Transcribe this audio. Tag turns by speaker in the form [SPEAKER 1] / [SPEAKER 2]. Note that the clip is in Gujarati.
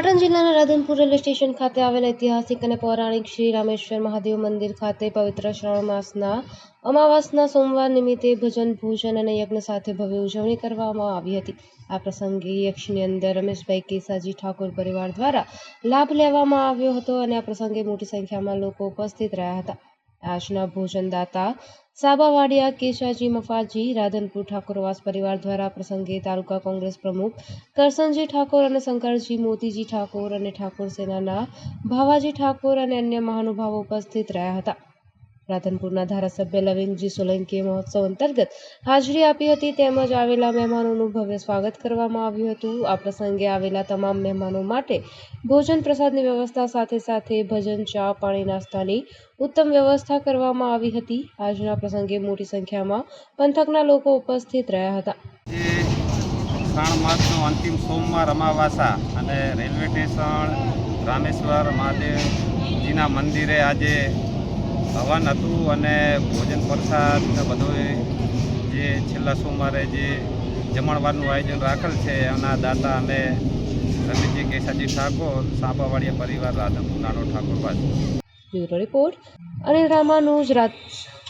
[SPEAKER 1] રાધનપુર રેલવે સ્ટેશન ખાતે આવેલ ઐતિહાસિક અને પૌરાણિક શ્રી રામેશ્વર મહાદેવ મંદિર ખાતે પવિત્ર શ્રાવણ માસના અમાવાસના સોમવાર નિમિત્તે ભજન, ભોજન અને યજ્ઞ સાથે ભવ્ય ઉજવણી કરવામાં આવી હતી. આ પ્રસંગે યક્ષની અંદર રમેશભાઈ કેસાજી ઠાકોર પરિવાર દ્વારા લાભ લેવામાં આવ્યો હતો અને આ પ્રસંગે મોટી સંખ્યામાં લોકો ઉપસ્થિત રહ્યા હતા. આજના ભોજનદાતા સાબાવાડિયા, કેશાજી, મફાજી, રાધનપુર ઠાકોરવાસ પરિવાર દ્વારા પ્રસંગે તાલુકા કોંગ્રેસ પ્રમુખ કરસનજી ઠાકોર અને શંકરજી મોતીજી ઠાકોર અને ઠાકોર સેનાના ભાવાજી ઠાકોર અને અન્ય મહાનુભાવો ઉપસ્થિત રહ્યા હતા. રાધનપુરના ધારાસભ્ય લવિંગજી સોલંકીએ મહોત્સવ અંતર્ગત હાજરી આપી હતી તેમજ આવેલા મહેમાનોનું ભવ્ય સ્વાગત કરવામાં આવ્યું હતું. આ પ્રસંગે આવેલા તમામ મહેમાનો માટે ભોજન પ્રસાદની વ્યવસ્થા સાથે સાથે ભજન, ચા, પાણી, નાસ્તાની ઉત્તમ વ્યવસ્થા કરવામાં આવી હતી. આજના પ્રસંગે મોટી સંખ્યામાં પંથકના લોકો ઉપસ્થિત રહ્યા હતા.
[SPEAKER 2] શ્રાવણ માસનો અંતિમ સોમવાર અમાવાસા અને રેલવે સ્ટેશન, રામેશ્વર, મહાદેવજીના મંદિરે આજે હવન હતું અને ભોજન પ્રસાદ ને બધું જે છેલ્લા સોમવારે જે જમણવારનું આયોજન રાખેલ છે, એના દાતા અમે રમેશજી કેસાજી ઠાકોર સાપાવાડિયા પરિવાર રાધનપુર નાનો ઠાકોર
[SPEAKER 1] બ્યુરો રિપોર્ટ અનિલ રામાનુજ રાજ